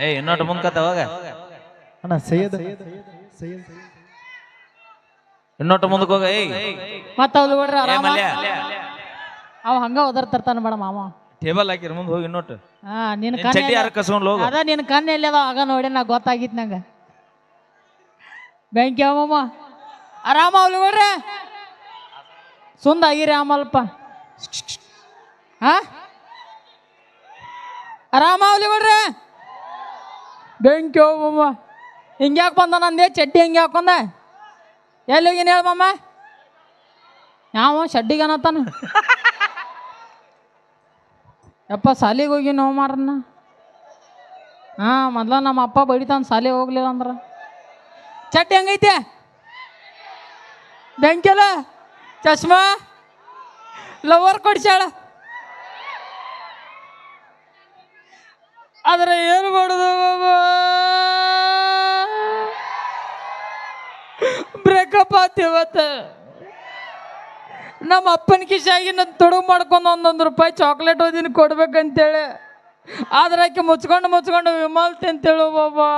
ಏ ಇನ್ನೊಟ್ಟು ಮುಂಕತ ಹೋಗ ಅಣ್ಣ ಸೈಯದ್. ಸೈಯದ್ ಇನ್ನೊಟ್ಟು ಮುಂದಕ್ಕೆ ಹೋಗ ಏಯ್. ಮತ್ತ ಅವ್ರು ಬಿಡ್ರಿ ಏ ಆರಾಮ ಮಲ್ಯ. ಅವ ಹಂಗ ಒದರ್ತಿರ್ತಾನ ಬೇಡ ಮಾಮ. ಟೇಬಲ್ ಹಾಕಿರ ಮುಂದೆ ಹೋಗಿ ಇನ್ನೊಟ್ಟು. ಹಾ ನಿನ್ ನಿನ್ ಕಣ್ಣು ಚಡ್ಡಿ ಯಾರ ಕಸ್ಕೊಂಡು ಹೋಗು. ಅದ ನಿನ್ ಕಣ್ಣು ಎಲ್ಲಿ ಅದಾವ ಆಗ ನೋಡಿ ನಾ ಗೊತ್ತಾಗಿತ್ತು ನಂಗೆ. ಬೆಂಕಿ ಅವಮ್ಮ ಆರಾಮ ಅವ್ಲಿ ಬಿಡ್ರಿ. ಸುಂದ ಆಗಿರಿ ಆಮಲ್ಪ. ಹಾ? ಆರಾಮ ಅವ್ಲಿ ಬಿಡ್ರಿ. ಬೆಂಕಿ ಅವಮ್ಮ ಹಿಂಗ್ಯಾಕೆ ಬಂದ ನಂದೆ? ಚಡ್ಡಿ ಹಿಂಗೆ ಹಾಕೊಂಡ? ಎಲ್ಲಿ ಹೋಗಿನ ಹೇಳಮ್ಮ ಯಾವ ಚಡ್ಡಿಗೆ ಅನ್ನತ್ತಾನ ಯಪ್ಪ ಸಾಲಿಗೆ ಹೋಗಿ ನೋವು ಮಾರನ್ನ ಹಾಂ, ಮೊದ್ಲ ನಮ್ಮ ಅಪ್ಪ ಬಡಿತಾನೆ ಸಾಲಿಗೆ ಹೋಗ್ಲಿಲ್ಲ ಅಂದ್ರೆ. ಚಟ್ಟಿ ಹೆಂಗೈತೆ? ಬೆಂಕಿಲ ಚಶ್ಮಾ? ಲವರ್ ಕೊಡ್ಸ್ಯಾಳ ಆದ್ರೆ ಏನು ಮಾಡುದು? ಬ್ರೇಕಪ್ ಆತು ಇವತ್ತು ನಮ್ಮ ಅಪ್ಪನ ಕಿಶಾಗಿ ನನ್ನ ತೊಡಗು ಮಾಡ್ಕೊಂಡು ಒಂದೊಂದು ರೂಪಾಯಿ ಚಾಕ್ಲೇಟ್ ಓದಿನ ಕೊಡ್ಬೇಕಂತೇಳಿ. ಆದ್ರೆ ಆಕೆ ಮುಚ್ಕೊಂಡು ಮುಚ್ಕೊಂಡು ವಿಮಲ್ತೆ ಅಂತೇಳು ಬಾಬಾ.